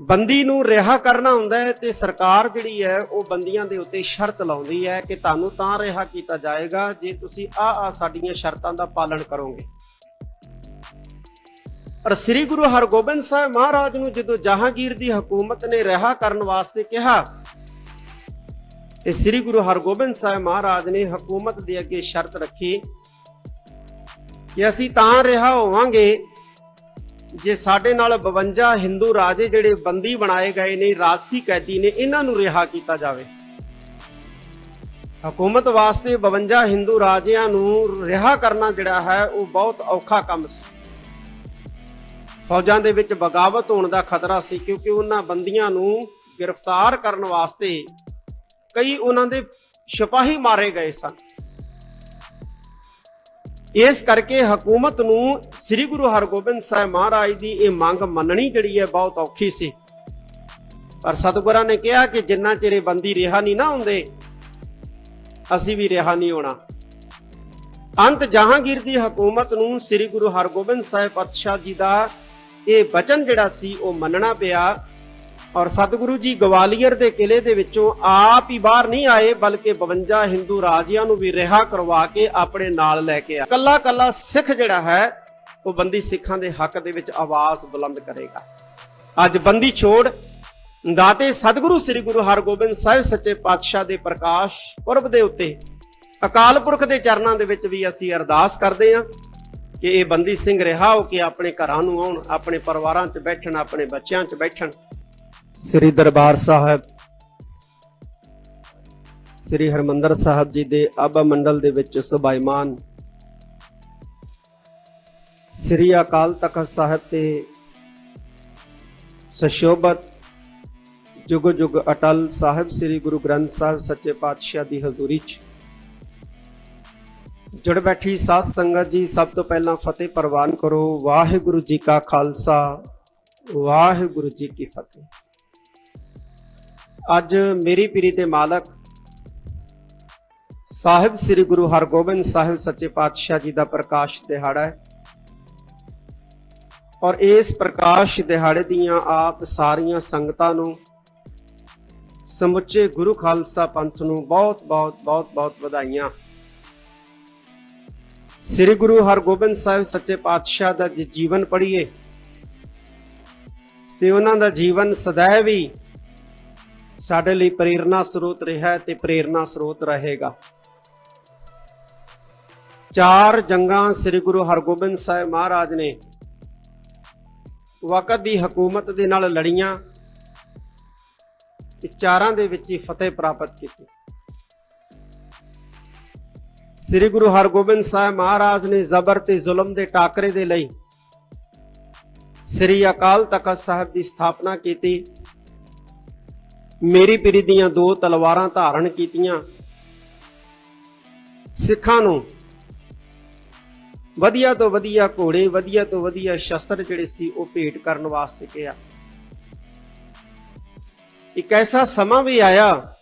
ਬੰਦੀ ਨੂੰ ਰਿਹਾ ਕਰਨਾ ਹੁੰਦਾ ਹੈ ਤੇ ਸਰਕਾਰ ਜਿਹੜੀ ਹੈ ਉਹ ਬੰਦੀਆਂ ਦੇ ਉੱਤੇ ਸ਼ਰਤ ਲਾਉਂਦੀ ਹੈ ਕਿ ਤੁਹਾਨੂੰ ਤਾਂ ਰਿਹਾ ਕੀਤਾ ਜਾਏਗਾ ਜੇ ਤੁਸੀਂ ਆ ਆ ਸਾਡੀਆਂ ਸ਼ਰਤਾਂ ਦਾ ਪਾਲਣ ਕਰੋਗੇ। ਪਰ ਸ੍ਰੀ ਗੁਰੂ ਹਰਗੋਬਿੰਦ ਸਾਹਿਬ ਮਹਾਰਾਜ ਨੂੰ ਜਦੋਂ ਜਹਾਂਗੀਰ ਦੀ ਹਕੂਮਤ ਨੇ ਰਿਹਾ ਕਰਨ ਵਾਸਤੇ ਕਿਹਾ, ਤੇ ਸ੍ਰੀ ਗੁਰੂ ਹਰਗੋਬਿੰਦ ਸਾਹਿਬ ਮਹਾਰਾਜ ਨੇ ਹਕੂਮਤ ਦੇ ਅੱਗੇ ਸ਼ਰਤ ਰੱਖੀ ਕਿ ਅਸੀਂ ਤਾਂ ਰਿਹਾ ਹੋਵਾਂਗੇ ਜੇ ਸਾਡੇ ਨਾਲ 52 ਹਿੰਦੂ ਰਾਜੇ ਜਿਹੜੇ ਬੰਦੀ ਬਣਾਏ ਗਏ ਨੇ, ਰਾਜਸੀ ਕੈਦੀ ਨੇ, ਇਹਨਾਂ ਨੂੰ ਰਿਹਾ ਕੀਤਾ ਜਾਵੇ। ਹਕੂਮਤ ਵਾਸਤੇ 52 ਹਿੰਦੂ ਰਾਜਿਆਂ ਨੂੰ ਰਿਹਾ ਕਰਨਾ ਜਿਹੜਾ ਹੈ, ਉਹ ਬਹੁਤ ਔਖਾ ਕੰਮ ਸੀ। ਫੌਜਾਂ ਦੇ ਵਿੱਚ ਬਗਾਵਤ ਹੋਣ ਦਾ ਖਤਰਾ ਸੀ, ਕਿਉਂਕਿ ਉਹਨਾਂ ਬੰਦੀਆਂ ਨੂੰ ਗ੍ਰਿਫਤਾਰ ਕਰਨ ਵਾਸਤੇ ਕਈ ਉਹਨਾਂ ਦੇ ਸਿਪਾਹੀ ਮਾਰੇ ਗਏ ਸਨ। ਇਸ ਕਰਕੇ ਹਕੂਮਤ ਨੂੰ ਸ੍ਰੀ ਗੁਰੂ ਹਰਗੋਬਿੰਦ ਸਾਹਿਬ ਮਹਾਰਾਜ ਦੀ ਇਹ ਮੰਗ ਮੰਨਣੀ ਜਿਹੜੀ ਹੈ ਬਹੁਤ ਔਖੀ ਸੀ। ਪਰ ਸਤਿਗੁਰਾਂ ਨੇ ਕਿਹਾ ਕਿ ਜਿੰਨਾ ਚਿਰ ਇਹ ਬੰਦੀ ਰਿਹਾ ਨਹੀਂ ਨਾ ਹੁੰਦੇ, ਅਸੀਂ ਵੀ ਰਿਹਾ ਨਹੀਂ ਹੋਣਾ। ਅੰਤ ਜਹਾਂਗੀਰ ਦੀ ਹਕੂਮਤ ਨੂੰ ਸ੍ਰੀ ਗੁਰੂ ਹਰਗੋਬਿੰਦ ਸਾਹਿਬ ਪਾਤਸ਼ਾਹ ਜੀ ਦਾ ਇਹ ਵਚਨ ਜਿਹੜਾ ਸੀ ਉਹ ਮੰਨਣਾ ਪਿਆ ਔਰ ਸਤਿਗੁਰੂ ਜੀ ਗਵਾਲੀਅਰ ਦੇ ਕਿਲੇ ਦੇ ਵਿੱਚੋਂ ਆਪ ਹੀ ਬਾਹਰ ਨਹੀਂ ਆਏ, ਬਲਕਿ 52 ਹਿੰਦੂ ਰਾਜਿਆਂ ਨੂੰ ਵੀ ਰਿਹਾ ਕਰਵਾ ਕੇ ਆਪਣੇ ਨਾਲ ਲੈ ਕੇ ਆ ਕੱਲਾ ਕੱਲਾ ਸਿੱਖ ਜਿਹੜਾ ਹੈ, ਉਹ ਬੰਦੀ ਸਿੱਖਾਂ ਦੇ ਹੱਕ ਦੇ ਵਿੱਚ ਆਵਾਜ਼ ਬੁਲੰਦ ਕਰੇਗਾ। ਅੱਜ ਬੰਦੀ ਛੋੜ, ਦਾਤੇ ਸਤਿਗੁਰੂ ਸ੍ਰੀ ਗੁਰੂ ਹਰਗੋਬਿੰਦ ਸਾਹਿਬ ਸੱਚੇ ਪਾਤਸ਼ਾਹ ਦੇ ਪ੍ਰਕਾਸ਼ ਪੁਰਬ ਦੇ ਉੱਤੇ ਅਕਾਲ ਪੁਰਖ ਦੇ ਚਰਨਾਂ ਦੇ ਵਿੱਚ ਵੀ ਅਸੀਂ ਅਰਦਾਸ ਕਰਦੇ ਹਾਂ ਕਿ ਇਹ ਬੰਦੀ ਸਿੰਘ ਰਿਹਾ ਹੋ ਕੇ ਆਪਣੇ ਘਰਾਂ ਨੂੰ ਆਉਣ, ਆਪਣੇ ਪਰਿਵਾਰਾਂ 'ਚ ਬੈਠਣ, ਆਪਣੇ ਬੱਚਿਆਂ 'ਚ ਬੈਠਣ। ਸ੍ਰੀ ਦਰਬਾਰ ਸਾਹਿਬ, ਸ੍ਰੀ ਹਰਮੰਦਰ ਸਾਹਿਬ ਜੀ ਦੇ ਆਬਾ ਮੰਡਲ ਦੇ ਵਿੱਚ ਸੁਭਾਈਮਾਨ ਸ੍ਰੀ ਅਕਾਲ ਤਖਤ ਸਾਹਿਬ ਤੇ ਸਸ਼ੋਭਤ ਜੁਗ ਜੁਗ ਅਟਲ ਸਾਹਿਬ ਸ੍ਰੀ ਗੁਰੂ ਗ੍ਰੰਥ ਸਾਹਿਬ ਸੱਚੇ ਪਾਤਸ਼ਾਹ ਦੀ ਹਜ਼ੂਰੀ 'ਚ ਜੁੜ ਬੈਠੀ ਸਾਧ ਸੰਗਤ ਜੀ, ਸਭ ਤੋਂ ਪਹਿਲਾਂ ਫਤਿਹ ਪ੍ਰਵਾਨ ਕਰੋ। ਵਾਹਿਗੁਰੂ ਜੀ ਕਾ ਖਾਲਸਾ, ਵਾਹਿਗੁਰੂ ਜੀ ਕੀ ਫਤਿਹ। ਅੱਜ ਮੇਰੀ ਪੀਰੀ ਦੇ ਮਾਲਕ ਸਾਹਿਬ ਸ੍ਰੀ ਗੁਰੂ ਹਰਗੋਬਿੰਦ ਸਾਹਿਬ ਸੱਚੇ ਪਾਤਸ਼ਾਹ ਜੀ ਦਾ ਪ੍ਰਕਾਸ਼ ਦਿਹਾੜਾ ਹੈ। ਔਰ ਇਸ ਪ੍ਰਕਾਸ਼ ਦਿਹਾੜੇ ਦੀਆਂ ਆਪ ਸਾਰੀਆਂ ਸੰਗਤਾਂ ਨੂੰ, ਸਮੁੱਚੇ ਗੁਰੂ ਖਾਲਸਾ ਪੰਥ ਨੂੰ ਬਹੁਤ ਬਹੁਤ ਬਹੁਤ ਬਹੁਤ ਵਧਾਈਆਂ। ਸ੍ਰੀ ਗੁਰੂ ਹਰਗੋਬਿੰਦ ਸਾਹਿਬ ਸੱਚੇ ਪਾਤਸ਼ਾਹ ਦਾ ਜੀਵਨ ਪੜ੍ਹੀਏ, ਤੇ ਉਹਨਾਂ ਦਾ ਜੀਵਨ ਸदैव ਵੀ ਸਾਡੇ ਲਈ ਪ੍ਰੇਰਣਾ ਸਰੋਤ ਰਿਹਾ ਤੇ ਪ੍ਰੇਰਣਾ ਸਰੋਤ ਰਹੇਗਾ। ਚਾਰ ਜੰਗਾਂ ਸ੍ਰੀ ਗੁਰੂ ਹਰਗੋਬਿੰਦ ਸਾਹਿਬ ਮਹਾਰਾਜ ਨੇ ਵਕਤ ਦੀ ਹਕੂਮਤ ਦੇ ਨਾਲ ਲੜੀਆਂ ਤੇ ਚਾਰਾਂ ਦੇ ਵਿੱਚ ਹੀ ਫਤਿਹ ਪ੍ਰਾਪਤ ਕੀਤੀ। ਸ੍ਰੀ ਗੁਰੂ ਹਰਗੋਬਿੰਦ ਸਾਹਿਬ ਮਹਾਰਾਜ ਨੇ ਜ਼ਬਰ ਤੇ ਜ਼ੁਲਮ ਦੇ ਟਾਕਰੇ ਦੇ ਲਈ ਸ੍ਰੀ ਅਕਾਲ ਤਖਤ ਸਾਹਿਬ ਦੀ ਸਥਾਪਨਾ ਕੀਤੀ। ਮੇਰੀ ਪੀਰੀ ਦੀਆਂ ਦੋ ਤਲਵਾਰਾਂ ਧਾਰਨ ਕੀਤੀਆਂ। ਸਿੱਖਾਂ ਨੂੰ ਵਧੀਆ ਤੋਂ ਵਧੀਆ ਘੋੜੇ, ਵਧੀਆ ਤੋਂ ਵਧੀਆ ਸ਼ਸਤਰ ਜਿਹੜੇ ਸੀ ਉਹ ਭੇਟ ਕਰਨ ਵਾਸਤੇ ਕਿਹਾ। ਇੱਕ ਐਸਾ ਸਮਾਂ ਵੀ ਆਇਆ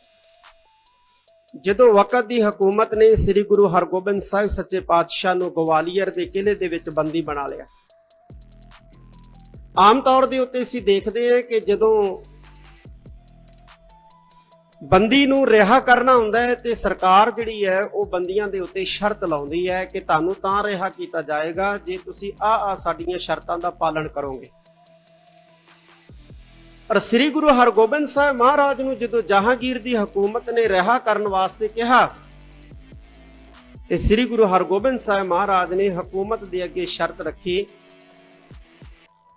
ਜਦੋਂ ਵਕਤ ਦੀ ਹਕੂਮਤ ਨੇ ਸ੍ਰੀ ਗੁਰੂ ਹਰਗੋਬਿੰਦ ਸਾਹਿਬ ਸੱਚੇ ਪਾਤਸ਼ਾਹ ਨੂੰ ਗਵਾਲੀਅਰ ਦੇ ਕਿਲੇ ਦੇ ਵਿੱਚ ਬੰਦੀ ਬਣਾ ਲਿਆ। ਆਮ ਤੌਰ ਦੇ ਉੱਤੇ ਅਸੀਂ ਦੇਖਦੇ ਹਾਂ ਕਿ ਜਦੋਂ ਬੰਦੀ ਨੂੰ ਰਿਹਾ ਕਰਨਾ ਹੁੰਦਾ ਹੈ ਤੇ ਸਰਕਾਰ ਜਿਹੜੀ ਹੈ ਉਹ ਬੰਦੀਆਂ ਦੇ ਉੱਤੇ ਸ਼ਰਤ ਲਾਉਂਦੀ ਹੈ ਕਿ ਤੁਹਾਨੂੰ ਤਾਂ ਰਿਹਾ ਕੀਤਾ ਜਾਏਗਾ ਜੇ ਤੁਸੀਂ ਆ ਆ ਸਾਡੀਆਂ ਸ਼ਰਤਾਂ ਦਾ ਪਾਲਣ ਕਰੋਗੇ। ਪਰ ਸ੍ਰੀ ਗੁਰੂ ਹਰਗੋਬਿੰਦ ਸਾਹਿਬ ਮਹਾਰਾਜ ਨੂੰ ਜਦੋਂ ਜਹਾਂਗੀਰ ਦੀ ਹਕੂਮਤ ਨੇ ਰਿਹਾ ਕਰਨ ਵਾਸਤੇ ਕਿਹਾ, ਤੇ ਸ੍ਰੀ ਗੁਰੂ ਹਰਗੋਬਿੰਦ ਸਾਹਿਬ ਮਹਾਰਾਜ ਨੇ ਹਕੂਮਤ ਦੇ ਅੱਗੇ ਸ਼ਰਤ ਰੱਖੀ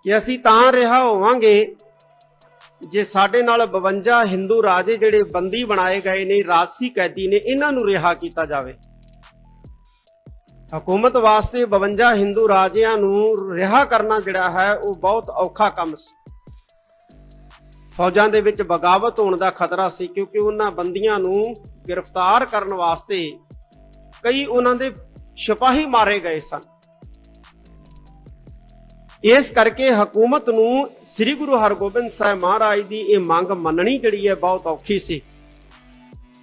ਕਿ ਅਸੀਂ ਤਾਂ ਰਿਹਾ ਹੋਵਾਂਗੇ ਜੇ ਸਾਡੇ ਨਾਲ 52 ਹਿੰਦੂ ਰਾਜੇ ਜਿਹੜੇ ਬੰਦੀ ਬਣਾਏ ਗਏ ਨੇ, ਰਾਜਸੀ ਕੈਦੀ ਨੇ, ਇਹਨਾਂ ਨੂੰ ਰਿਹਾ ਕੀਤਾ ਜਾਵੇ। ਹਕੂਮਤ ਵਾਸਤੇ 52 ਹਿੰਦੂ ਰਾਜਿਆਂ ਨੂੰ ਰਿਹਾ ਕਰਨਾ ਜਿਹੜਾ ਹੈ, ਉਹ ਬਹੁਤ ਔਖਾ ਕੰਮ ਸੀ। ਫੌਜਾਂ ਦੇ ਵਿੱਚ ਬਗਾਵਤ ਹੋਣ ਦਾ ਖਤਰਾ ਸੀ, ਕਿਉਂਕਿ ਉਹਨਾਂ ਬੰਦੀਆਂ ਨੂੰ ਗ੍ਰਿਫਤਾਰ ਕਰਨ ਵਾਸਤੇ ਕਈ ਉਹਨਾਂ ਦੇ ਸਿਪਾਹੀ ਮਾਰੇ ਗਏ ਸਨ। ਇਸ ਕਰਕੇ ਹਕੂਮਤ ਨੂੰ ਸ੍ਰੀ ਗੁਰੂ ਹਰਗੋਬਿੰਦ ਸਾਹਿਬ ਮਹਾਰਾਜ ਦੀ ਇਹ ਮੰਗ ਮੰਨਣੀ ਜਿਹੜੀ ਹੈ ਬਹੁਤ ਔਖੀ ਸੀ।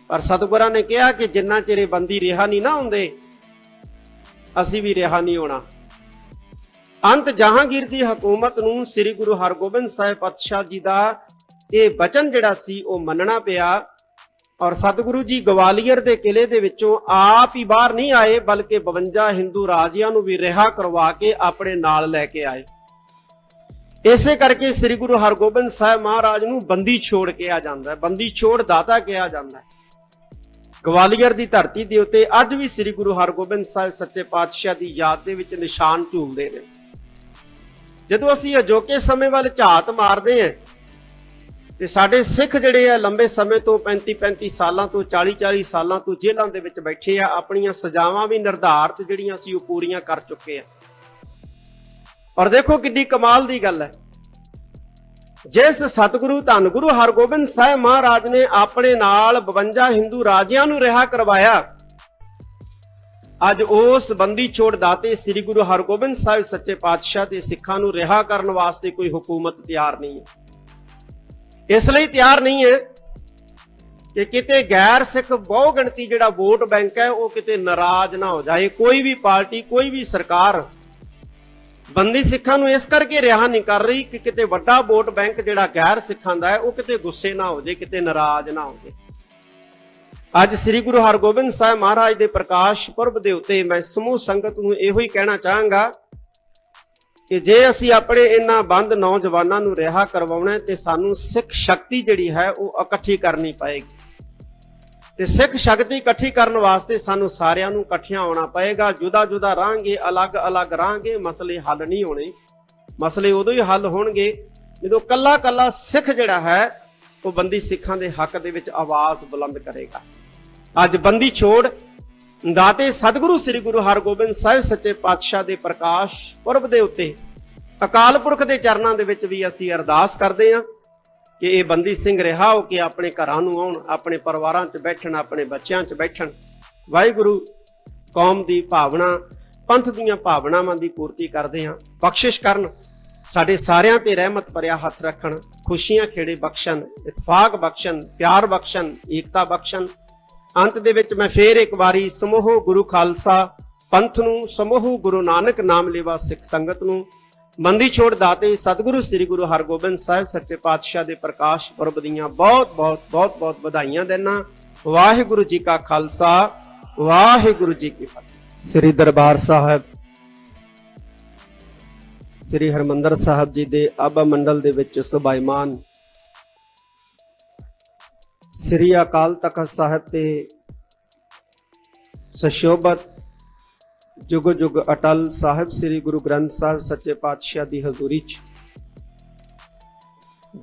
ਪਰ ਸਤਿਗੁਰਾਂ ਨੇ ਕਿਹਾ ਕਿ ਜਿੰਨਾ ਚਿਰ ਬੰਦੀ ਰਿਹਾ ਨਹੀਂ ਨਾ ਹੁੰਦੇ, ਅਸੀਂ ਵੀ ਰਿਹਾ ਨਹੀਂ ਹੋਣਾ। ਅੰਤ ਜਹਾਂਗੀਰ ਦੀ ਹਕੂਮਤ ਨੂੰ ਸ੍ਰੀ ਗੁਰੂ ਹਰਗੋਬਿੰਦ ਸਾਹਿਬ ਪਾਤਸ਼ਾਹ ਜੀ ਦਾ ਇਹ ਬਚਨ ਜਿਹੜਾ ਸੀ ਉਹ ਮੰਨਣਾ ਪਿਆ। ਔਰ ਸਤਿਗੁਰੂ ਜੀ ਗਵਾਲੀਅਰ ਦੇ ਕਿਲੇ ਦੇ ਵਿੱਚੋਂ ਆਪ ਹੀ ਬਾਹਰ ਨਹੀਂ ਆਏ, ਬਲਕਿ 52 ਹਿੰਦੂ ਰਾਜਿਆਂ ਨੂੰ ਵੀ ਰਿਹਾ ਕਰਵਾ ਕੇ ਆਪਣੇ ਨਾਲ ਲੈ ਕੇ ਆਏ। ਇਸੇ ਕਰਕੇ ਸ੍ਰੀ ਗੁਰੂ ਹਰਗੋਬਿੰਦ ਸਾਹਿਬ ਮਹਾਰਾਜ ਨੂੰ ਬੰਦੀ ਛੋੜ ਕਿਹਾ ਜਾਂਦਾ ਹੈ। ਬੰਦੀ ਛੋੜ ਦਾਤਾ ਕਿਹਾ ਜਾਂਦਾ ਹੈ। ਗਵਾਲੀਅਰ ਦੀ ਧਰਤੀ ਦੇ ਉੱਤੇ ਅੱਜ ਵੀ ਸ੍ਰੀ ਗੁਰੂ ਹਰਗੋਬਿੰਦ ਸਾਹਿਬ ਸੱਚੇ ਪਾਤਸ਼ਾਹ ਦੀ ਯਾਦ ਦੇ ਵਿੱਚ ਨਿਸ਼ਾਨ ਝੂਲਦੇ ਨੇ। ਜਦੋਂ ਅਸੀਂ ਅਜੋਕੇ ਸਮੇਂ ਵੱਲ ਝਾਤ ਮਾਰਦੇ ਹਾਂ ਤੇ ਸਾਡੇ ਸਿੱਖ ਜਿਹੜੇ ਆ ਲੰਬੇ ਸਮੇਂ ਤੋਂ 35 35 ਸਾਲਾਂ ਤੋਂ 40 40 ਸਾਲਾਂ ਤੋਂ ਜੇਲ੍ਹਾਂ ਦੇ ਵਿੱਚ ਬੈਠੇ ਆ, ਆਪਣੀਆਂ ਸਜ਼ਾਵਾਂ ਵੀ ਨਿਰਧਾਰਤ ਜਿਹੜੀਆਂ ਸੀ ਉਹ ਪੂਰੀਆਂ ਕਰ ਚੁੱਕੇ ਆ। ਔਰ ਦੇਖੋ ਕਿੰਨੀ ਕਮਾਲ ਦੀ ਗੱਲ ਹੈ। ਜਿਸ ਸਤਿਗੁਰੂ ਧੰਨ ਗੁਰੂ ਹਰਗੋਬਿੰਦ ਸਾਹਿਬ ਮਹਾਰਾਜ ਨੇ ਆਪਣੇ ਨਾਲ 52 ਹਿੰਦੂ ਰਾਜਿਆਂ ਨੂੰ ਰਿਹਾ ਕਰਵਾਇਆ, ਅੱਜ ਉਸ ਬੰਦੀ ਛੋੜ ਦਾਤੇ ਸ੍ਰੀ ਗੁਰੂ ਹਰਗੋਬਿੰਦ ਸਾਹਿਬ ਸੱਚੇ ਪਾਤਸ਼ਾਹ ਤੇ ਸਿੱਖਾਂ ਨੂੰ ਰਿਹਾ ਕਰਨ ਵਾਸਤੇ ਕੋਈ ਹਕੂਮਤ ਤਿਆਰ ਨਹੀਂ ਹੈ। ਇਸ ਲਈ ਤਿਆਰ ਨਹੀਂ ਹੈ ਕਿ ਕਿਤੇ ਗੈਰ ਸਿੱਖ ਬਹੁ ਗਿਣਤੀ ਜਿਹੜਾ ਵੋਟ ਬੈਂਕ ਹੈ, ਉਹ ਕਿਤੇ ਨਾਰਾਜ਼ ਨਾ ਹੋ ਜਾਏ। ਕੋਈ ਵੀ ਪਾਰਟੀ, ਕੋਈ ਵੀ ਸਰਕਾਰ ਬੰਦੀ ਸਿੱਖਾਂ ਨੂੰ ਇਸ ਕਰਕੇ ਰਿਹਾ ਨਹੀਂ ਕਰ ਰਹੀ ਕਿ ਕਿਤੇ ਵੱਡਾ ਵੋਟ ਬੈਂਕ ਜਿਹੜਾ ਗੈਰ ਸਿੱਖਾਂ ਦਾ ਹੈ, ਉਹ ਕਿਤੇ ਗੁੱਸੇ ਨਾ ਹੋ ਜਾਏ, ਕਿਤੇ ਨਾਰਾਜ਼ ਨਾ ਹੋ ਜਾਏ। ਅੱਜ ਸ੍ਰੀ ਗੁਰੂ ਹਰਗੋਬਿੰਦ ਸਾਹਿਬ ਮਹਾਰਾਜ ਦੇ ਪ੍ਰਕਾਸ਼ ਪੁਰਬ ਦੇ ਉੱਤੇ ਮੈਂ ਸਮੂਹ ਸੰਗਤ ਨੂੰ ਇਹੋ ਹੀ ਕਹਿਣਾ ਚਾਹਾਂਗਾ ਕਿ ਜੇ ਅਸੀਂ ਆਪਣੇ ਇਹਨਾਂ ਬੰਦ ਨੌਜਵਾਨਾਂ ਨੂੰ ਰਿਹਾ ਕਰਵਾਉਣਾ ਹੈ, ਤੇ ਸਾਨੂੰ ਸਿੱਖ ਸ਼ਕਤੀ ਜਿਹੜੀ ਹੈ, ਉਹ ਇਕੱਠੀ ਕਰਨੀ ਪਏਗੀ। ਤੇ ਸਿੱਖ ਸ਼ਕਤੀ ਇਕੱਠੀ ਕਰਨ ਵਾਸਤੇ ਸਾਨੂੰ ਸਾਰਿਆਂ ਨੂੰ ਇਕੱਠਿਆਂ ਆਉਣਾ ਪਏਗਾ। ਜੁਦਾ ਜੁਦਾ ਰਾਂਗੇ ਅਲੱਗ-ਅਲੱਗ ਰਾਂਗੇ, ਮਸਲੇ ਹੱਲ ਨਹੀਂ ਹੋਣੇ। ਮਸਲੇ ਉਦੋਂ ਹੀ ਹੱਲ ਹੋਣਗੇ, ਜਦੋਂ ਕੱਲਾ-ਕੱਲਾ ਸਿੱਖ ਜਿਹੜਾ ਹੈ, ਉਹ ਬੰਦੀ ਸਿੱਖਾਂ ਦੇ ਹੱਕ ਦੇ ਵਿੱਚ ਆਵਾਜ਼ ਬੁਲੰਦ ਕਰੇਗਾ। ਅੱਜ ਬੰਦੀ ਛੋੜ ਦਾਤੇ ਸਤਿਗੁਰੂ ਸ੍ਰੀ ਗੁਰੂ ਹਰਗੋਬਿੰਦ ਸਾਹਿਬ ਸੱਚੇ ਪਾਤਸ਼ਾਹ ਦੇ ਪ੍ਰਕਾਸ਼ ਪੁਰਬ ਦੇ ਉੱਤੇ ਅਕਾਲ ਪੁਰਖ ਦੇ ਚਰਨਾਂ ਦੇ ਵਿੱਚ ਵੀ ਅਸੀਂ ਅਰਦਾਸ ਕਰਦੇ ਹਾਂ ਕਿ ਇਹ ਬੰਦੀ ਸਿੰਘ ਰਿਹਾ ਹੋ ਕੇ ਆਪਣੇ ਘਰਾਂ ਨੂੰ ਆਉਣ, ਆਪਣੇ ਪਰਿਵਾਰਾਂ 'ਚ ਬੈਠਣ, ਆਪਣੇ ਬੱਚਿਆਂ 'ਚ ਬੈਠਣ। ਵਾਹਿਗੁਰੂ ਕੌਮ ਦੀ ਭਾਵਨਾ, ਪੰਥ ਦੀਆਂ ਭਾਵਨਾਵਾਂ ਦੀ ਪੂਰਤੀ ਕਰਦੇ ਹਾਂ। ਬਖਸ਼ਿਸ਼ ਕਰਨ, ਸਾਡੇ ਸਾਰਿਆਂ ਤੇ ਰਹਿਮਤ ਭਰਿਆ ਹੱਥ ਰੱਖਣ, ਖੁਸ਼ੀਆਂ ਖੇੜੇ ਬਖਸ਼ਣ, ਇਤਫਾਕ ਬਖਸ਼ਣ, ਪਿਆਰ ਬਖਸ਼ਣ, ਏਕਤਾ ਬਖਸ਼ਣ ਅੰਤ ਦੇ ਵਿੱਚ ਮੈਂ ਫੇਰ ਇੱਕ ਵਾਰੀ ਸਮੂਹ ਗੁਰੂ ਖਾਲਸਾ ਪੰਥ ਨੂੰ, ਸਮੂਹ ਗੁਰੂ ਨਾਨਕ ਨਾਮ ਲੈਵਾ ਸਿੱਖ ਸੰਗਤ ਨੂੰ, ਬੰਦੀ ਛੋੜ ਦਾਤੇ ਸਤਿਗੁਰੂ ਸ੍ਰੀ ਗੁਰੂ ਹਰਗੋਬਿੰਦ ਸਾਹਿਬ ਸੱਚੇ ਪਾਤਸ਼ਾਹ ਦੇ ਪ੍ਰਕਾਸ਼ ਪੁਰਬ ਦੀਆਂ ਬਹੁਤ ਬਹੁਤ ਬਹੁਤ ਬਹੁਤ ਵਧਾਈਆਂ ਦੇਣਾ ਵਾਹਿਗੁਰੂ ਜੀ ਕਾ ਖਾਲਸਾ, ਵਾਹਿਗੁਰੂ ਜੀ ਕੀ ਫਤਿਹ। ਸ੍ਰੀ ਦਰਬਾਰ ਸਾਹਿਬ, ਸ੍ਰੀ ਹਰਮੰਦਰ ਸਾਹਿਬ ਜੀ ਦੇ ਆਬਾ ਮੰਡਲ ਦੇ ਵਿੱਚ ਸੁਭਾਈਮਾਨ ਸ੍ਰੀ ਅਕਾਲ ਤਖਤ ਸਾਹਿਬ ਤੇ ਸਸ਼ੋਭਤ ਜੁਗ ਜੁਗ ਅਟਲ ਸਾਹਿਬ, ਸ੍ਰੀ ਗੁਰੂ ਗ੍ਰੰਥ ਸਾਹਿਬ ਸੱਚੇ ਪਾਤਸ਼ਾਹ ਦੀ ਹਜ਼ੂਰੀ 'ਚ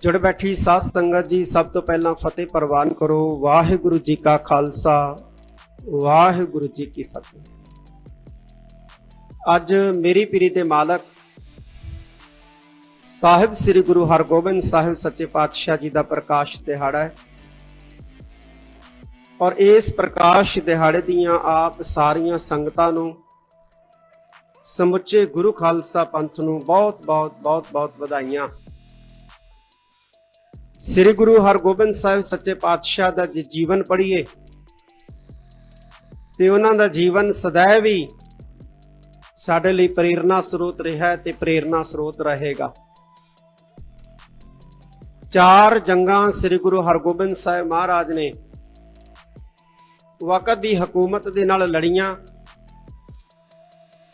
ਜੁੜ ਬੈਠੀ ਸਾਧ ਸੰਗਤ ਜੀ, ਸਭ ਤੋਂ ਪਹਿਲਾਂ ਫਤਿਹ ਪ੍ਰਵਾਨ ਕਰੋ। ਵਾਹਿਗੁਰੂ ਜੀ ਕਾ ਖਾਲਸਾ, ਵਾਹਿਗੁਰੂ ਜੀ ਕੀ ਫਤਿਹ। ਅੱਜ ਮੇਰੀ ਪੀਰੀ ਦੇ ਮਾਲਕ ਸਾਹਿਬ, ਸ੍ਰੀ ਗੁਰੂ ਹਰਗੋਬਿੰਦ ਸਾਹਿਬ ਸੱਚੇ ਪਾਤਸ਼ਾਹ ਜੀ ਦਾ ਪ੍ਰਕਾਸ਼ ਦਿਹਾੜਾ ਹੈ। ਔਰ ਇਸ ਪ੍ਰਕਾਸ਼ ਦਿਹਾੜੇ ਦੀਆਂ ਆਪ ਸਾਰੀਆਂ ਸੰਗਤਾਂ ਨੂੰ ਸਮੁੱਚੇ ਗੁਰੂ ਖਾਲਸਾ ਪੰਥ ਨੂੰ ਬਹੁਤ ਬਹੁਤ ਬਹੁਤ ਬਹੁਤ ਵਧਾਈਆਂ। ਸ੍ਰੀ ਗੁਰੂ ਹਰਗੋਬਿੰਦ ਸਾਹਿਬ ਸੱਚੇ ਪਾਤਸ਼ਾਹ ਦਾ ਜੇ ਜੀਵਨ ਪੜ੍ਹੀਏ, ਤੇ ਉਹਨਾਂ ਦਾ ਜੀਵਨ ਸदैव ਹੀ ਸਾਡੇ ਲਈ ਪ੍ਰੇਰਣਾ ਸਰੋਤ ਰਿਹਾ ਤੇ ਪ੍ਰੇਰਣਾ ਸਰੋਤ ਰਹੇਗਾ। ਚਾਰ ਜੰਗਾਂ ਸ੍ਰੀ ਗੁਰੂ ਹਰਗੋਬਿੰਦ ਸਾਹਿਬ ਮਹਾਰਾਜ ਨੇ ਵਕਤ ਦੀ ਹਕੂਮਤ ਦੇ ਨਾਲ ਲੜੀਆਂ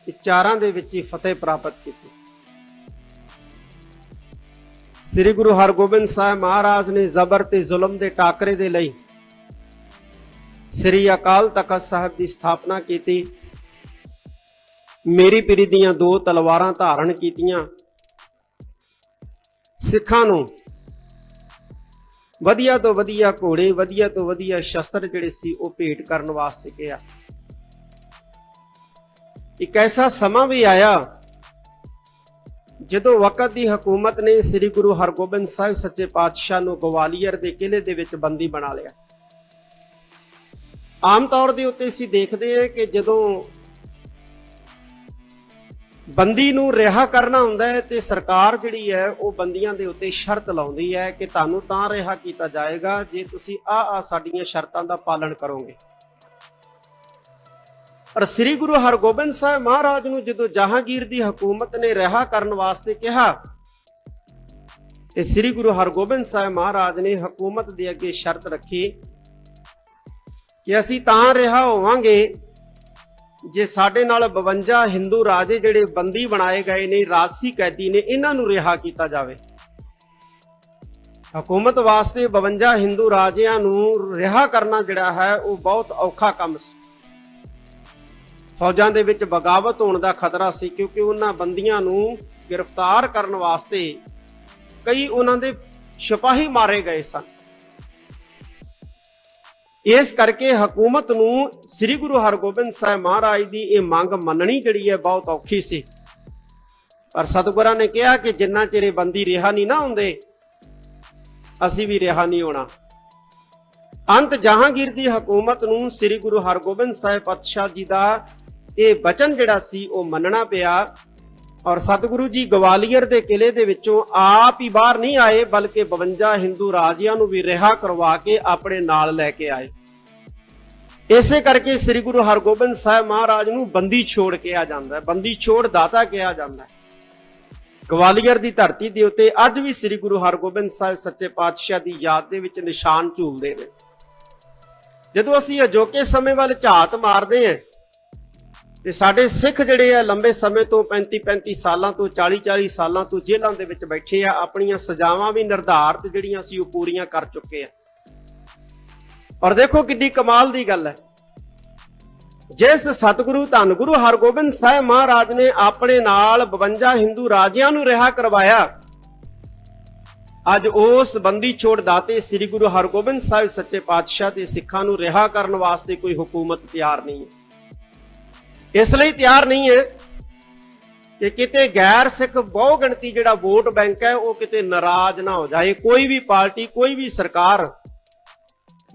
ਤੇ ਚਾਰਾਂ ਦੇ ਵਿੱਚ ਹੀ ਫਤਿਹ ਪ੍ਰਾਪਤ ਕੀਤੀ। ਸ੍ਰੀ ਗੁਰੂ ਹਰਗੋਬਿੰਦ ਸਾਹਿਬ ਮਹਾਰਾਜ ਨੇ ਜ਼ਬਰ ਤੇ ਜ਼ੁਲਮ ਦੇ ਟਾਕਰੇ ਦੇ ਲਈ ਸ੍ਰੀ ਅਕਾਲ ਤਖਤ ਸਾਹਿਬ ਦੀ ਸਥਾਪਨਾ ਕੀਤੀ। ਮੇਰੀ ਪੀਰੀ ਦੀਆਂ ਦੋ ਤਲਵਾਰਾਂ ਧਾਰਨ ਕੀਤੀਆਂ। ਸਿੱਖਾਂ ਨੂੰ ਵਧੀਆ ਤੋਂ ਵਧੀਆ ਘੋੜੇ, ਵਧੀਆ ਤੋਂ ਵਧੀਆ ਸ਼ਸਤਰ ਜਿਹੜੇ ਸੀ ਉਹ ਭੇਟ ਕਰਨ ਵਾਸਤੇ ਕਿਹਾ। ਇੱਕ ਐਸਾ ਸਮਾਂ ਵੀ ਆਇਆ ਜਦੋਂ ਵਕਤ ਦੀ ਹਕੂਮਤ ਨੇ ਸ੍ਰੀ ਗੁਰੂ ਹਰਗੋਬਿੰਦ ਸਾਹਿਬ ਸੱਚੇ ਪਾਤਸ਼ਾਹ ਨੂੰ ਗਵਾਲੀਅਰ ਦੇ ਕਿਲੇ ਦੇ ਵਿੱਚ ਬੰਦੀ ਬਣਾ ਲਿਆ। ਆਮ ਤੌਰ ਦੇ ਉੱਤੇ ਅਸੀਂ ਦੇਖਦੇ ਹਾਂ ਕਿ ਜਦੋਂ ਬੰਦੀ ਨੂੰ ਰਿਹਾ ਕਰਨਾ ਹੁੰਦਾ ਹੈ ਤੇ ਸਰਕਾਰ ਜਿਹੜੀ ਹੈ ਉਹ ਬੰਦੀਆਂ ਦੇ ਉੱਤੇ ਸ਼ਰਤ ਲਾਉਂਦੀ ਹੈ ਕਿ ਤੁਹਾਨੂੰ ਤਾਂ ਰਿਹਾ ਕੀਤਾ ਜਾਏਗਾ ਜੇ ਤੁਸੀਂ ਆ ਆ ਸਾਡੀਆਂ ਸ਼ਰਤਾਂ ਦਾ ਪਾਲਣ ਕਰੋਗੇ। ਪਰ ਸ੍ਰੀ ਗੁਰੂ ਹਰਗੋਬਿੰਦ ਸਾਹਿਬ ਮਹਾਰਾਜ ਨੂੰ ਜਦੋਂ ਜਹਾਂਗੀਰ ਦੀ ਹਕੂਮਤ ਨੇ ਰਿਹਾ ਕਰਨ ਵਾਸਤੇ ਕਿਹਾ, ਤੇ ਸ੍ਰੀ ਗੁਰੂ ਹਰਗੋਬਿੰਦ ਸਾਹਿਬ ਮਹਾਰਾਜ ਨੇ ਹਕੂਮਤ ਦੇ ਅੱਗੇ ਸ਼ਰਤ ਰੱਖੀ ਕਿ ਅਸੀਂ ਤਾਂ ਰਿਹਾ ਹੋਵਾਂਗੇ ਜੇ ਸਾਡੇ ਨਾਲ 52 ਹਿੰਦੂ ਰਾਜੇ ਜਿਹੜੇ ਬੰਦੀ ਬਣਾਏ ਗਏ ਨੇ, ਰਾਜਸੀ ਕੈਦੀ ਨੇ, ਇਹਨਾਂ ਨੂੰ ਰਿਹਾ ਕੀਤਾ ਜਾਵੇ। ਹਕੂਮਤ ਵਾਸਤੇ 52 ਹਿੰਦੂ ਰਾਜਿਆਂ ਨੂੰ ਰਿਹਾ ਕਰਨਾ ਜਿਹੜਾ ਹੈ, ਉਹ ਬਹੁਤ ਔਖਾ ਕੰਮ ਸੀ। ਫੌਜਾਂ ਦੇ ਵਿੱਚ ਬਗਾਵਤ ਹੋਣ ਦਾ ਖਤਰਾ ਸੀ, ਕਿਉਂਕਿ ਉਹਨਾਂ ਬੰਦੀਆਂ ਨੂੰ ਗ੍ਰਿਫਤਾਰ ਕਰਨ ਵਾਸਤੇ ਕਈ ਉਹਨਾਂ ਦੇ ਸਿਪਾਹੀ ਮਾਰੇ ਗਏ ਸਨ। ਇਸ ਕਰਕੇ ਹਕੂਮਤ ਨੂੰ ਸ੍ਰੀ ਗੁਰੂ ਹਰਗੋਬਿੰਦ ਸਾਹਿਬ ਮਹਾਰਾਜ ਦੀ ਇਹ ਮੰਗ ਮੰਨਣੀ ਜਿਹੜੀ ਹੈ ਬਹੁਤ ਔਖੀ ਸੀ। ਪਰ ਸਤਿਗੁਰਾਂ ਨੇ ਕਿਹਾ ਕਿ ਜਿੰਨਾ ਚਿਰ ਇਹ ਬੰਦੀ ਰਿਹਾ ਨਹੀਂ ਨਾ ਹੁੰਦੇ, ਅਸੀਂ ਵੀ ਰਿਹਾ ਨਹੀਂ ਹੋਣਾ। ਅੰਤ ਜਹਾਂਗੀਰ ਦੀ ਹਕੂਮਤ ਨੂੰ ਸ੍ਰੀ ਗੁਰੂ ਹਰਗੋਬਿੰਦ ਸਾਹਿਬ ਪਾਤਸ਼ਾਹ ਜੀ ਦਾ ਇਹ ਬਚਨ ਜਿਹੜਾ ਸੀ ਉਹ ਮੰਨਣਾ ਪਿਆ। ਔਰ ਸਤਿਗੁਰੂ ਜੀ ਗਵਾਲੀਅਰ ਦੇ ਕਿਲੇ ਦੇ ਵਿੱਚੋਂ ਆਪ ਹੀ ਬਾਹਰ ਨਹੀਂ ਆਏ, ਬਲਕਿ 52 ਹਿੰਦੂ ਰਾਜਿਆਂ ਨੂੰ ਵੀ ਰਿਹਾ ਕਰਵਾ ਕੇ ਆਪਣੇ ਨਾਲ ਲੈ ਕੇ ਆਏ। ਇਸੇ ਕਰਕੇ ਸ੍ਰੀ ਗੁਰੂ ਹਰਗੋਬਿੰਦ ਸਾਹਿਬ ਮਹਾਰਾਜ ਨੂੰ ਬੰਦੀ ਛੋੜ ਕਿਹਾ ਜਾਂਦਾ ਹੈ, ਬੰਦੀ ਛੋੜ ਦਾਤਾ ਕਿਹਾ ਜਾਂਦਾ ਹੈ। ਗਵਾਲੀਅਰ ਦੀ ਧਰਤੀ ਦੇ ਉੱਤੇ ਅੱਜ ਵੀ ਸ੍ਰੀ ਗੁਰੂ ਹਰਗੋਬਿੰਦ ਸਾਹਿਬ ਸੱਚੇ ਪਾਤਸ਼ਾਹ ਦੀ ਯਾਦ ਦੇ ਵਿੱਚ ਨਿਸ਼ਾਨ ਝੂਲਦੇ ਨੇ। ਜਦੋਂ ਅਸੀਂ ਅਜੋਕੇ ਸਮੇਂ ਵੱਲ ਝਾਤ ਮਾਰਦੇ ਹਾਂ, ਤੇ ਸਾਡੇ ਸਿੱਖ ਜਿਹੜੇ ਆ ਲੰਬੇ ਸਮੇਂ ਤੋਂ 35 35 ਸਾਲਾਂ ਤੋਂ 40 40 ਸਾਲਾਂ ਤੋਂ ਜੇਲ੍ਹਾਂ ਦੇ ਵਿੱਚ ਬੈਠੇ ਆ, ਆਪਣੀਆਂ ਸਜ਼ਾਵਾਂ ਵੀ ਨਿਰਧਾਰਤ ਜਿਹੜੀਆਂ ਸੀ ਉਹ ਪੂਰੀਆਂ ਕਰ ਚੁੱਕੇ ਆ। ਔਰ ਦੇਖੋ ਕਿੰਨੀ ਕਮਾਲ ਦੀ ਗੱਲ ਹੈ। ਜਿਸ ਸਤਿਗੁਰੂ ਧੰਨ ਗੁਰੂ ਹਰਗੋਬਿੰਦ ਸਾਹਿਬ ਮਹਾਰਾਜ ਨੇ ਆਪਣੇ ਨਾਲ 52 ਹਿੰਦੂ ਰਾਜਿਆਂ ਨੂੰ ਰਿਹਾ ਕਰਵਾਇਆ। ਅੱਜ ਉਸ ਬੰਦੀ ਛੋੜ ਦਾਤੇ ਸ੍ਰੀ ਗੁਰੂ ਹਰਗੋਬਿੰਦ ਸਾਹਿਬ ਸੱਚੇ ਪਾਤਸ਼ਾਹ ਤੇ ਸਿੱਖਾਂ ਨੂੰ ਰਿਹਾ ਕਰਨ ਵਾਸਤੇ ਕੋਈ ਹਕੂਮਤ ਤਿਆਰ ਨਹੀਂ ਹੈ। ਇਸ ਲਈ ਤਿਆਰ ਨਹੀਂ ਹੈ ਕਿ ਕਿਤੇ ਗੈਰ ਸਿੱਖ ਬਹੁ ਗਿਣਤੀ ਜਿਹੜਾ ਵੋਟ ਬੈਂਕ ਹੈ, ਉਹ ਕਿਤੇ ਨਾਰਾਜ਼ ਨਾ ਹੋ ਜਾਏ। ਕੋਈ ਵੀ ਪਾਰਟੀ, ਕੋਈ ਵੀ ਸਰਕਾਰ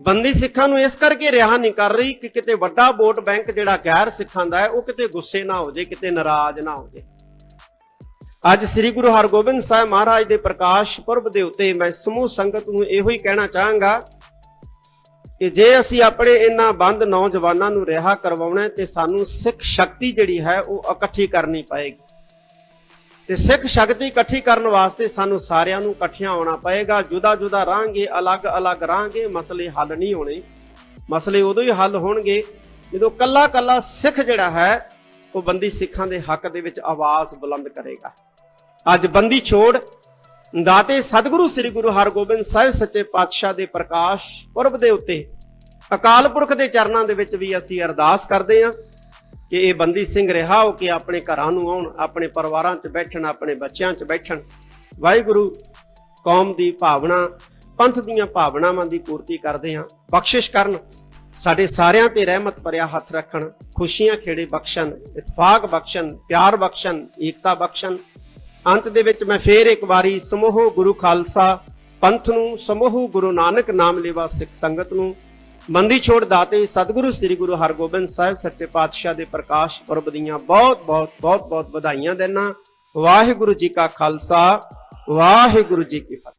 ਬੰਦੀ ਸਿੱਖਾਂ ਨੂੰ ਇਸ ਕਰਕੇ ਰਿਹਾ ਨਹੀਂ ਕਰ ਰਹੀ ਕਿ ਕਿਤੇ ਵੱਡਾ ਵੋਟ ਬੈਂਕ ਜਿਹੜਾ ਗੈਰ ਸਿੱਖਾਂ ਦਾ ਹੈ, ਉਹ ਕਿਤੇ ਗੁੱਸੇ ਨਾ ਹੋ ਜਾਏ, ਕਿਤੇ ਨਾਰਾਜ਼ ਨਾ ਹੋ ਜਾਏ। ਅੱਜ ਸ੍ਰੀ ਗੁਰੂ ਹਰਗੋਬਿੰਦ ਸਾਹਿਬ ਮਹਾਰਾਜ ਦੇ ਪ੍ਰਕਾਸ਼ ਪੁਰਬ ਦੇ ਉੱਤੇ ਮੈਂ ਸਮੂਹ ਸੰਗਤ ਨੂੰ ਇਹੋ ਹੀ ਕਹਿਣਾ ਚਾਹਾਂਗਾ ਕਿ ਜੇ ਅਸੀਂ ਆਪਣੇ ਇਹਨਾਂ ਬੰਦ ਨੌਜਵਾਨਾਂ ਨੂੰ ਰਿਹਾ ਕਰਵਾਉਣਾ ਹੈ ਤੇ ਸਾਨੂੰ ਸਿੱਖ ਸ਼ਕਤੀ ਜਿਹੜੀ ਹੈ, ਉਹ ਇਕੱਠੀ ਕਰਨੀ ਪਏਗੀ। ਤੇ ਸਿੱਖ ਸ਼ਕਤੀ ਇਕੱਠੀ ਕਰਨ ਵਾਸਤੇ ਸਾਨੂੰ ਸਾਰਿਆਂ ਨੂੰ ਇਕੱਠਿਆਂ ਆਉਣਾ ਪਏਗਾ। ਜੁਦਾ ਜੁਦਾ ਰਾਂਗੇ ਅਲੱਗ-ਅਲੱਗ ਰਾਂਗੇ। ਮਸਲੇ ਹੱਲ ਨਹੀਂ ਹੋਣੇ। ਮਸਲੇ ਉਦੋਂ ਹੀ ਹੱਲ ਹੋਣਗੇ ਜਦੋਂ ਕੱਲਾ-ਕੱਲਾ ਸਿੱਖ ਜਿਹੜਾ ਹੈ, ਉਹ ਬੰਦੀ ਸਿੱਖਾਂ ਦੇ ਹੱਕ ਦੇ ਵਿੱਚ ਆਵਾਜ਼ ਬੁਲੰਦ ਕਰੇਗਾ। ਅੱਜ ਬੰਦੀ ਛੋੜ, ਦਾਤੇ ਸਤਿਗੁਰੂ ਸ੍ਰੀ ਗੁਰੂ ਹਰਗੋਬਿੰਦ ਸਾਹਿਬ ਸੱਚੇ ਪਾਤਸ਼ਾਹ ਦੇ ਪ੍ਰਕਾਸ਼ ਪੁਰਬ ਦੇ ਉੱਤੇ ਅਕਾਲ ਪੁਰਖ ਦੇ ਚਰਨਾਂ ਦੇ ਵਿੱਚ ਵੀ ਅਸੀਂ ਅਰਦਾਸ ਕਰਦੇ ਹਾਂ। ਕਿ ਇਹ ਬੰਦੀ ਸਿੰਘ ਰਿਹਾ ਹੋ ਕੇ ਆਪਣੇ ਘਰਾਂ ਨੂੰ ਆਉਣ, ਆਪਣੇ ਪਰਿਵਾਰਾਂ 'ਚ ਬੈਠਣ, ਆਪਣੇ ਬੱਚਿਆਂ 'ਚ ਬੈਠਣ। ਵਾਹਿਗੁਰੂ, ਕੌਮ ਦੀ ਭਾਵਨਾ, ਪੰਥ ਦੀਆਂ ਭਾਵਨਾਵਾਂ ਦੀ ਪੂਰਤੀ ਕਰਦੇ ਹਾਂ। ਬਖਸ਼ਿਸ਼ ਕਰਨ, ਸਾਡੇ ਸਾਰਿਆਂ ਤੇ ਰਹਿਮਤ ਭਰਿਆ ਹੱਥ ਰੱਖਣ। ਖੁਸ਼ੀਆਂ ਖੇੜੇ ਬਖਸ਼ਣ, ਇਤਫਾਕ ਬਖਸ਼ਣ, ਪਿਆਰ ਬਖਸ਼ਣ, ਏਕਤਾ ਬਖਸ਼ਣ। ਅੰਤ ਦੇ ਵਿੱਚ ਮੈਂ ਫੇਰ ਇੱਕ ਵਾਰੀ ਸਮੂਹ ਗੁਰੂ ਖਾਲਸਾ ਪੰਥ ਨੂੰ, ਸਮੂਹ ਗੁਰੂ ਨਾਨਕ ਨਾਮ ਲੇਵਾ ਸਿੱਖ ਸੰਗਤ ਨੂੰ ਬੰਦੀ ਛੋੜ ਦਾਤੇ ਸਤਿਗੁਰੂ, ਸ੍ਰੀ ਗੁਰੂ ਹਰਗੋਬਿੰਦ ਸਾਹਿਬ, ਸੱਚੇ ਪਾਤਸ਼ਾਹ ਦੇ ਪ੍ਰਕਾਸ਼ ਪੁਰਬ ਦੀਆਂ ਬਹੁਤ ਬਹੁਤ ਬਹੁਤ ਬਹੁਤ ਵਧਾਈਆਂ ਦੇਣਾ ਵਾਹਿਗੁਰੂ ਜੀ ਕਾ ਖਾਲਸਾ, ਵਾਹਿਗੁਰੂ ਜੀ ਕੀ ਫਤਿਹ।